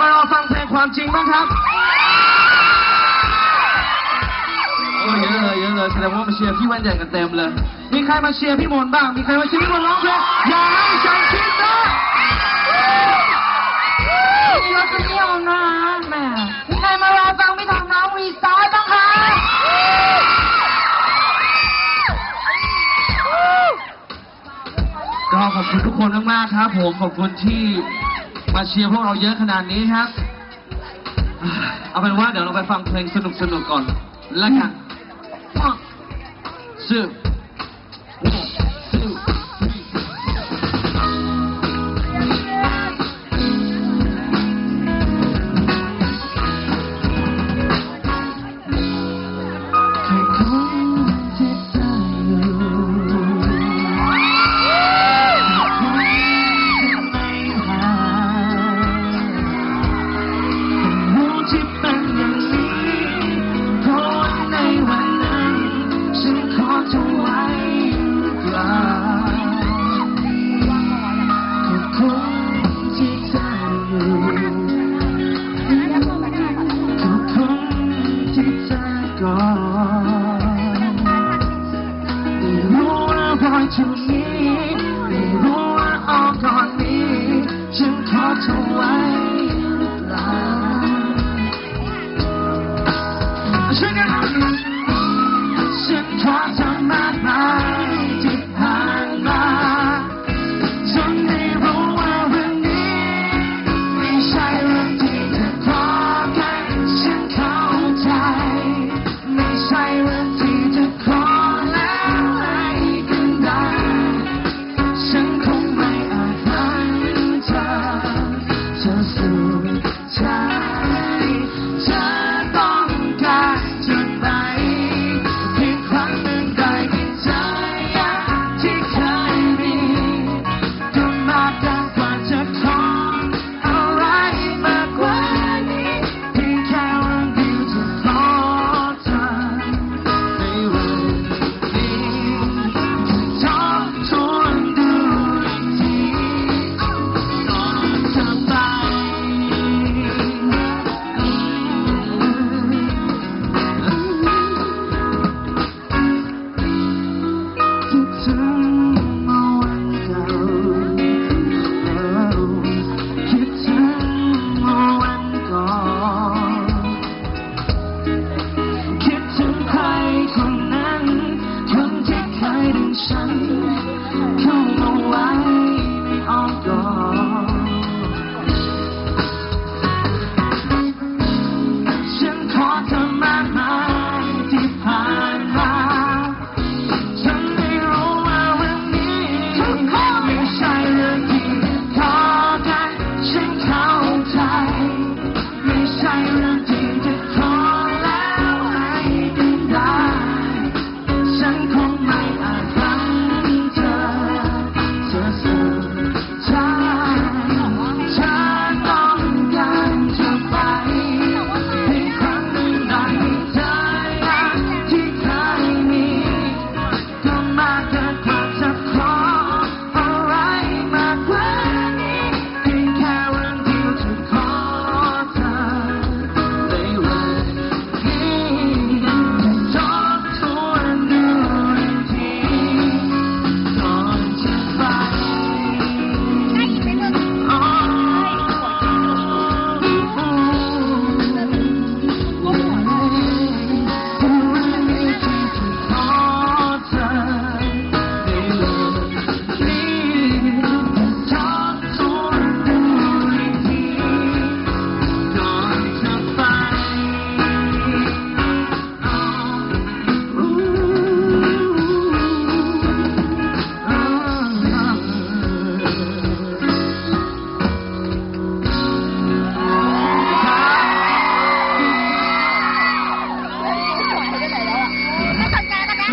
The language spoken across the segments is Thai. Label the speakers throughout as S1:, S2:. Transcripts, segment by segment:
S1: มารอฟังเพลงความจริงบ้างครับโอ้เยอะเลยเยอะเลยแสดงว่ามาเชียร์พี่แว่นใหญ่กันเต็มเลย มีใครมาเชียร์พี่มนต์บ้าง มีใครมาเชียร์พี่มนต์ร้องเพลงอย่าให้ฉันคิดนะ
S2: มีรสนิยมนะคะแหมมีใครมารอฟังพี่ทองน้องวีซอสบ้างคะ
S1: ก็ขอบคุณทุกคนมากๆครับผมขอบคุณที่ มาเชียร์พวกเราเยอะขนาดนี้ครับ เอาเป็นว่าเดี๋ยวเราไปฟังเพลงสนุกๆก่อน แล้วกันชื่อ พอช่วงนี้ไม่รู้ว่าออกก่อนนี้ ฉันขอเธอไว้หรือเปล่าฉันฉันขอเธอ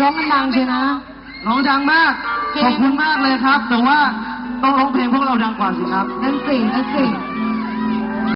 S2: ร้องกันดังใช่นะ
S1: ร้องดังมาก ขอบคุณมากเลยครับ แต่ว่าต้องร้องเพลงพวกเราดังกว่าสิครับ
S2: นั่นสินั่นสิ